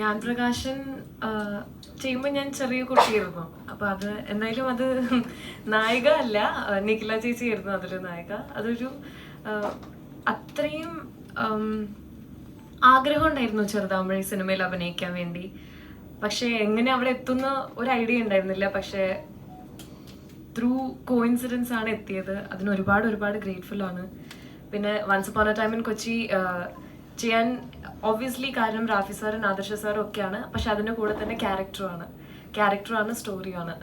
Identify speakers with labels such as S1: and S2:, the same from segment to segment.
S1: ഞാൻ പ്രകാശൻ ചെയ്യുമ്പോൾ ഞാൻ ചെറിയ കുട്ടിയായിരുന്നു. അപ്പൊ അത് എന്തായാലും അത് നായിക അല്ല നിഖില ചേച്ചി ആയിരുന്നു അതിൽ നായിക. അതൊരു അത്രയും ആഗ്രഹം ഉണ്ടായിരുന്നു ചെറുതാമ്പഴി സിനിമയിൽ അഭിനയിക്കാൻ വേണ്ടി. പക്ഷെ എങ്ങനെ അവിടെ എത്തുന്ന ഒരു ഐഡിയ ഉണ്ടായിരുന്നില്ല. പക്ഷെ ത്രൂ കോയിൻസിഡൻസ് ആണ് എത്തിയത്. അതിന് ഒരുപാട് ഒരുപാട് ഗ്രേറ്റ്ഫുൾ ആണ്. പിന്നെ once upon a time in Kochi ചെയ്യാൻ ഒബ്വിയസ്ലി കാരണം റാഫി സാറും ആദർശ സാറും ഒക്കെയാണ്. പക്ഷെ അതിന്റെ കൂടെ തന്നെ ക്യാരക്ടറുമാണ് ക്യാരക്ടറാണ് സ്റ്റോറിയാണ്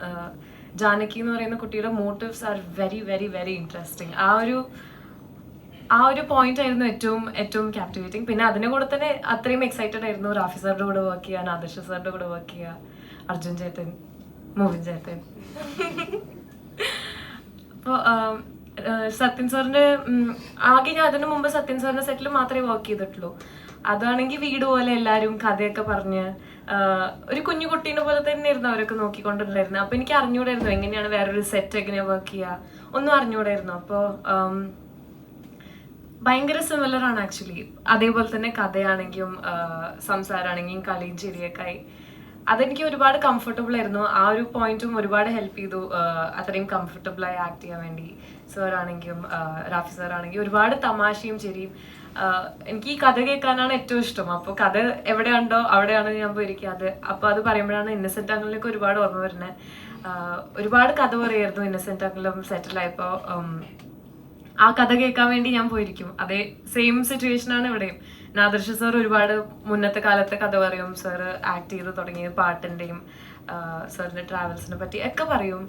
S1: ജാനകി എന്ന് പറയുന്ന കുട്ടിയുടെ motives are very very very interesting ആ ഒരു ആ ഒരു പോയിന്റ് ആയിരുന്നു ഏറ്റവും ഏറ്റവും ക്യാപ്റ്റിവേറ്റിംഗ് പിന്നെ അതിന്റെ കൂടെ തന്നെ അത്രയും എക്സൈറ്റഡ് ആയിരുന്നു റാഫി സാറിന്റെ കൂടെ വർക്ക് ചെയ്യാൻ ആദർശ സാറിന്റെ കൂടെ വർക്ക് ചെയ്യുക അർജുൻ ചേട്ടൻ മോവിൻ ചേട്ടൻ. അപ്പോൾ സത്യൻ സാറിന്റെ ആകെ ഞാൻ അതിനു മുമ്പ് സത്യൻ സാറിന്റെ സെറ്റിൽ മാത്രമേ വർക്ക് ചെയ്തിട്ടുള്ളൂ. അതാണെങ്കിൽ വീട് പോലെ എല്ലാരും കഥയൊക്കെ പറഞ്ഞ് ഒരു കുഞ്ഞു കുട്ടീനെ പോലെ തന്നെയായിരുന്നു അവരൊക്കെ നോക്കിക്കൊണ്ടിരുന്നത്. അപ്പൊ എനിക്ക് അറിഞ്ഞൂടായിരുന്നു എങ്ങനെയാണ് വേറൊരു സെറ്റ് എങ്ങനെയാ വർക്ക് ചെയ്യുക ഒന്നും അറിഞ്ഞൂടായിരുന്നു. അപ്പോൾ ഭയങ്കര സിമിലർ ആണ് ആക്ച്വലി അതേപോലെ തന്നെ കഥയാണെങ്കിലും സംസാരമാണെങ്കിലും കളിയും ചിരിയൊക്കെ ആയി. അതെനിക്ക് ഒരുപാട് കംഫർട്ടബിൾ ആയിരുന്നു. ആ ഒരു പോയിന്റും ഒരുപാട് ഹെൽപ്പ് ചെയ്തു. അത്രയും കംഫർട്ടബിൾ ആയി ആക്ട് ചെയ്യാൻ വേണ്ടി. സാറാണെങ്കിലും റാഫി സാറാണെങ്കിലും ഒരുപാട് തമാശയും ചെരിയും. എനിക്ക് ഈ കഥ കേൾക്കാനാണ് ഏറ്റവും ഇഷ്ടം. അപ്പോൾ കഥ എവിടെയുണ്ടോ അവിടെയാണ് ഞാൻ പോയിരിക്കുക അത് അപ്പോൾ അത് പറയുമ്പോഴാണ് ഇന്നസെന്റ് അങ്കിളിലേക്ക് ഒരുപാട് ഓർമ്മ വരുന്നത്. ഒരുപാട് കഥ പറയായിരുന്നു ഇന്നസെന്റ് അങ്കിളും സെറ്റിലായപ്പോൾ ആ കഥ കേൾക്കാൻ വേണ്ടി ഞാൻ പോയിരിക്കും. അതേ സെയിം സിറ്റുവേഷൻ ആണ് ഇവിടെയും. നാദർശ സാർ ഒരുപാട് മുന്നത്തെ കാലത്തെ കഥ പറയും. സാർ ആക്ട് ചെയ്ത് തുടങ്ങിയ പാട്ടിന്റെയും സാറിന്റെ ട്രാവൽസിനെ പറ്റി ഒക്കെ പറയും.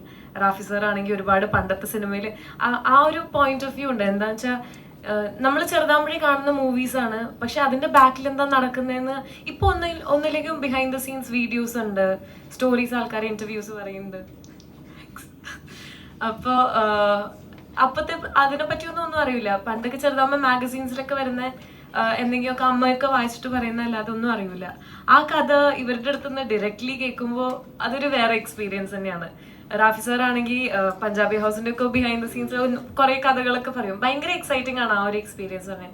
S1: റാഫി സാർ ആണെങ്കിൽ ഒരുപാട് പണ്ടത്തെ സിനിമയിൽ ആ ഒരു പോയിന്റ് ഓഫ് വ്യൂ ഉണ്ട്. എന്താ വെച്ചാൽ നമ്മൾ ചെറുതാമ്പഴി കാണുന്ന മൂവീസാണ് പക്ഷെ അതിന്റെ ബാക്കിൽ എന്താ നടക്കുന്നതെന്ന് ഇപ്പൊ ഒന്നിലേക്കും ബിഹൈൻഡ് ദ സീൻസ് വീഡിയോസ് ഉണ്ട്. സ്റ്റോറീസ് ആൾക്കാർ ഇന്റർവ്യൂസ് പറയുന്നുണ്ട്. അപ്പോ അപ്പത്തെ അതിനെ പറ്റിയൊന്നും ഒന്നും അറിയില്ല. പണ്ടൊക്കെ ചെറുതാമ്പ മാഗസീൻസിലൊക്കെ വരുന്ന എന്തെങ്കിലുമൊക്കെ അമ്മയൊക്കെ വായിച്ചിട്ട് പറയുന്നതല്ല ഒന്നും അറിയില്ല ആ കഥ ഇവരുടെ അടുത്തുനിന്ന് ഡയറക്റ്റ്ലി കേൾക്കുമ്പോൾ അതൊരു വേറെ എക്സ്പീരിയൻസ് തന്നെയാണ്. റാഫി സാർ ആണെങ്കിൽ പഞ്ചാബി ഹൗസിന്റെ ഒക്കെ ബിഹൈൻഡ് ദ സീൻസ് കുറെ കഥകളൊക്കെ പറയും. ഭയങ്കര എക്സൈറ്റിംഗ് ആണ് ആ ഒരു എക്സ്പീരിയൻസ് തന്നെ.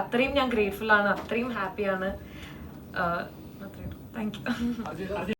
S1: അത്രയും ഞാൻ ഗ്രേറ്റ്ഫുൾ ആണ് അത്രയും ഹാപ്പിയാണ് താങ്ക് യു